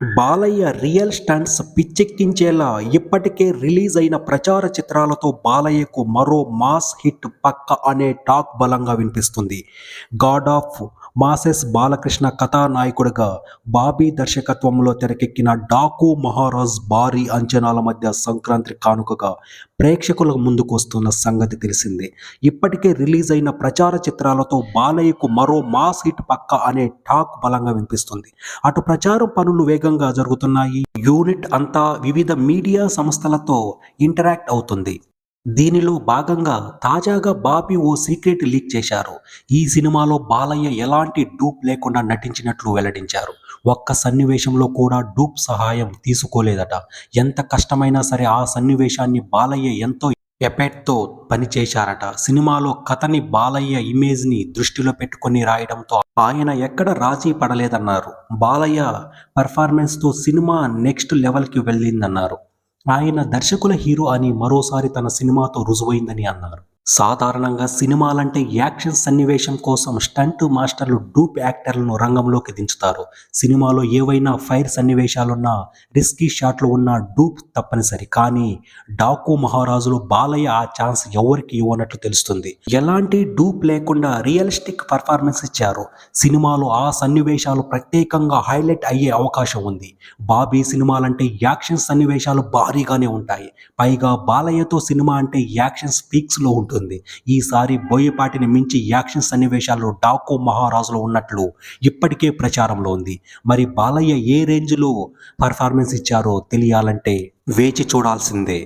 Balayya real stunts పిచ్చెక్కించేలా ఇప్పటికే release అయిన ప్రచార చిత్రాలతో బాలయ్యకు మరో మాస్ హిట్ పక్క అనే టాక్ బలంగా వినిపిస్తుంది. గాడ్ ఆఫ్ మాసెస్ బాలకృష్ణ కథానాయకుడిగా బాబీ దర్శకత్వంలో తెరకెక్కిన డాకు మహారాజ్ భారీ అంచనాల మధ్య సంక్రాంతి కానుకగా ప్రేక్షకుల ముందుకు వస్తున్న సంగతి తెలిసిందే. ఇప్పటికే రిలీజ్ అయిన ప్రచార చిత్రాలతో బాలయ్యకు మరో మాస్ హిట్ పక్క అనే టాక్ బలంగా వినిపిస్తుంది. అటు ప్రచారం పనులు వేగంగా జరుగుతున్నాయి. యూనిట్ అంతా వివిధ మీడియా సంస్థలతో ఇంటరాక్ట్ అవుతుంది. దీనిలో భాగంగా తాజాగా బాబీ ఓ సీక్రెట్ లీక్ చేశారు. ఈ సినిమాలో బాలయ్య ఎలాంటి డూప్ లేకుండా నటించినట్లు వెల్లడించారు. ఒక్క సన్నివేశంలో కూడా డూప్ సహాయం తీసుకోలేదట. ఎంత కష్టమైనా సరే ఆ సన్నివేశాన్ని బాలయ్య ఎంతో ఎపెట్తో పనిచేశారట. సినిమాలో కథని బాలయ్య ఇమేజ్ని దృష్టిలో పెట్టుకొని రాయడంతో ఆయన ఎక్కడ రాజీ పడలేదన్నారు. బాలయ్య పర్ఫార్మెన్స్తో సినిమా నెక్స్ట్ లెవెల్కి వెళ్ళిందన్నారు. ఆయన దర్శకుల హీరో అని మరోసారి తన సినిమాతో రుజువైందని అన్నారు. సాధారణంగా సినిమాలంటే యాక్షన్ సన్నివేశం కోసం స్టంట్ మాస్టర్లు డూప్ యాక్టర్లను రంగంలోకి దించుతారు. సినిమాలో ఏవైనా ఫైర్ సన్నివేశాలున్నా రిస్కీ షాట్లు ఉన్న డూప్ తప్పనిసరి. కానీ డాకు మహారాజులు బాలయ్య ఆ ఛాన్స్ ఎవరికి ఇవ్వనట్లు తెలుస్తుంది? ఎలాంటి డూప్ లేకుండా రియలిస్టిక్ పర్ఫార్మెన్స్ ఇచ్చారు? సినిమాలో ఆ సన్నివేశాలు ప్రత్యేకంగా హైలైట్ అయ్యే అవకాశం ఉంది. బాబీ సినిమాలంటే యాక్షన్ సన్నివేశాలు భారీగానే ఉంటాయి. పైగా బాలయ్యతో సినిమా అంటే యాక్షన్ స్పీక్స్లో జరుగుతుంది. ఈసారి బోయపాటిని మించి యాక్షన్ సన్నివేశాలు డాకు మహారాజులో ఉన్నట్లు ఇప్పటికే ప్రచారంలో ఉంది. మరి బాలయ్య ఏ రేంజ్లో పర్ఫార్మెన్స్ ఇచ్చారో తెలియాలంటే వేచి చూడాల్సిందే.